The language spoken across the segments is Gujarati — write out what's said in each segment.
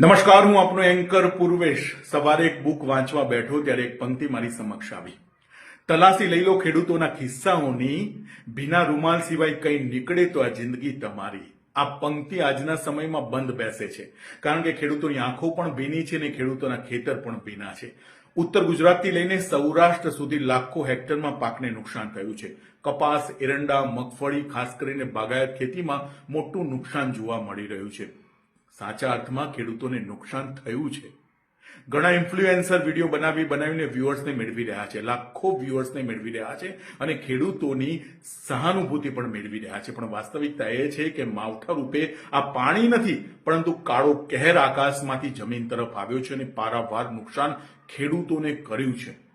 નમસ્કાર, હું આપનો એન્કર પૂર્વેશ. સવારે એક બુક વાંચવા બેઠો, ત્યારે એક પંક્તિ મારી સમક્ષ આવી. તલાસી લઈ લો ખેડૂતોના કિસ્સાઓની ભીના રૂમાલ સિવાય કંઈ નીકળે તો આ જિંદગી તમારી. આ પંક્તિ આજના સમયમાં બંધ બેસે છે. કારણ કે ખેડૂતોની આંખો પણ ભીની છે અને ખેડૂતોના ખેતર પણ ભીના છે. ઉત્તર ગુજરાતથી લઈને સૌરાષ્ટ્ર સુધી લાખો હેક્ટરમાં પાકને નુકસાન થયું છે. કપાસ, એરંડા, મગફળી, ખાસ કરીને બાગાયત ખેતીમાં મોટું નુકસાન જોવા મળી રહ્યું છે. સાચા અર્થમાં ખેડૂતોને નુકસાન થયું છે. ઘણા ઇન્ફ્લુએન્સર વીડિયો બનાવી બનાવીને વ્યુઅર્સને મેળવી રહ્યા છે. લાખો વ્યુઅર્સને મેળવી રહ્યા છે અને ખેડૂતોની સહાનુભૂતિ પણ મેળવી રહ્યા છે. પણ વાસ્તવિકતા એ છે કે માવઠા રૂપે આ પાણી નથી, પરંતુ કાળો કહેર આકાશમાંથી જમીન તરફ આવ્યો છે અને પારાવાર નુકસાન ખેડૂતોને કર્યું છે.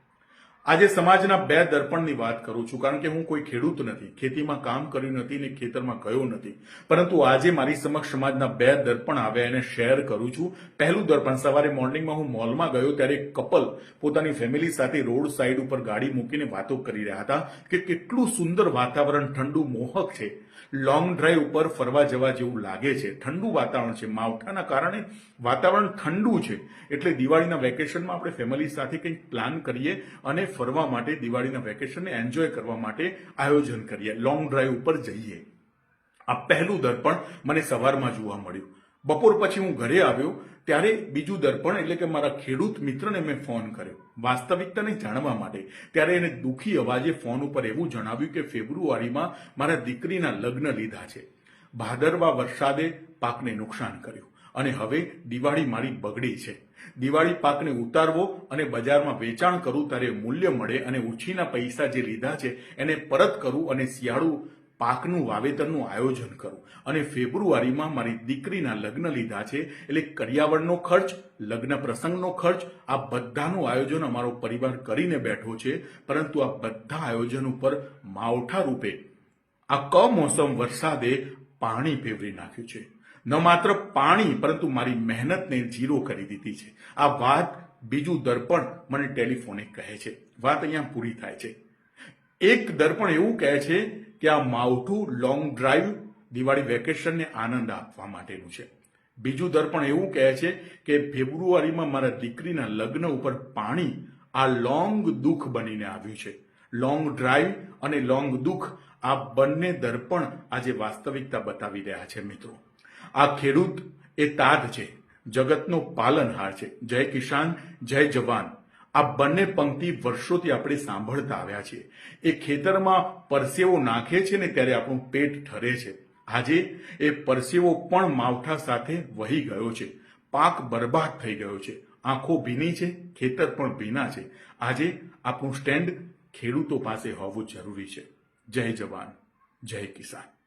આજે સમાજના બે દર્પણની વાત કરું છું, કારણ કે હું કોઈ ખેડૂત નથી, ખેતીમાં કામ કર્યું નથી ને ખેતરમાં ગયો નથી. પરંતુ આજે મારી સમક્ષ સમાજના બે દર્પણ આવ્યા એને શેર કરું છું. પહેલું દર્પણ, સવારે મોર્નિંગમાં હું મોલમાં ગયો ત્યારે એક કપલ પોતાની ફેમિલી સાથે રોડ સાઈડ ઉપર ગાડી મૂકીને વાતો કરી રહ્યા હતા કે કેટલું સુંદર વાતાવરણ, ઠંડુ મોહક છે. લોંગ ડ્રાઈવ ઉપર ફરવા જવા જેવું લાગે છે. ઠંડુ વાતાવરણ છે. માવઠાના કારણે વાતાવરણ ઠંડુ છે. એટલે દિવાળીના વેકેશનમાં આપણે ફેમિલી સાથે કંઈક પ્લાન કરીએ અને ફરવા માટે દિવાળીના વેકેશનને એન્જોય કરવા માટે આયોજન કરીએ. લોંગ ડ્રાઈવ ઉપર જઈએ. આ પહેલું દર્પણ મને સવારમાં જોવા મળ્યું. બપોર પછી હું ઘરે આવ્યો. ત્યારે બીજું દર્પણ એટલે કે મારા ખેડૂત મિત્રને મેં ફોન કર્યો, વાસ્તવિકતાને જાણવા માટે. ત્યારે એને દુઃખી અવાજે ફોન ઉપર એવું જણાવ્યું કે ફેબ્રુઆરીમાં મારા દીકરીના લગ્ન લીધા છે. ભાદરવા વરસાદે પાકને નુકસાન કર્યું અને હવે દિવાળી મારી બગડી છે. દિવાળી પાકને ઉતારવો અને બજારમાં વેચાણ કરું ત્યારે મૂલ્ય મળે અને ઉછીના પૈસા જે લીધા છે એને પરત કરું અને શિયાળુ પાકનું વાવેતરનું આયોજન કરું. અને ફેબ્રુઆરીમાં મારી દીકરીના લગ્ન લીધા છે, એટલે કર્યાવળનો ખર્ચ, લગ્ન પ્રસંગનો ખર્ચ, આ બધાનું આયોજન અમારો પરિવાર કરીને બેઠો છે. પરંતુ આ બધા આયોજન ઉપર માવઠા રૂપે આ કમોસમ વરસાદે પાણી ફેવરી નાખ્યું છે. ન માત્ર પાણી, પરંતુ મારી મહેનતને ઝીરો કરી દીધી છે. આ વાત બીજું દર્પણ મને ટેલિફોને કહે છે. વાત અહીંયા પૂરી થાય છે. એક દર્પણ એવું કહે છે કે આ માવઠું લોંગ ડ્રાઈવ દિવાળી વેકેશનને આનંદ આપવા માટેનું છે. બીજું દર્પણ એવું કહે છે કે ફેબ્રુઆરીમાં મારા દીકરીના લગ્ન ઉપર પાણી આ લોંગ દુઃખ બનીને આવ્યું છે. લોંગ ડ્રાઈવ અને લોંગ દુઃખ આ બંને દર્પણ આજે વાસ્તવિકતા બતાવી રહ્યા છે મિત્રો. આ ખેડૂત એ તાજ છે. જગતનો પાલનહાર છે. જય કિસાન, જય જવાન. આ બંને પંક્તિ વર્ષોથી આપણે સાંભળતા આવ્યા છીએ. એ ખેતરમાં પરસેવો નાખે છે ને ત્યારે આપણું પેટ ઠરે છે. આજે એ પરસેવો પણ માવઠા સાથે વહી ગયો છે. પાક બરબાદ થઈ ગયો છે. આંખો ભીની છે, ખેતર પણ ભીના છે. આજે આપણું સ્ટેન્ડ ખેડૂતો પાસે હોવું જરૂરી છે. જય જવાન. જય કિસાન.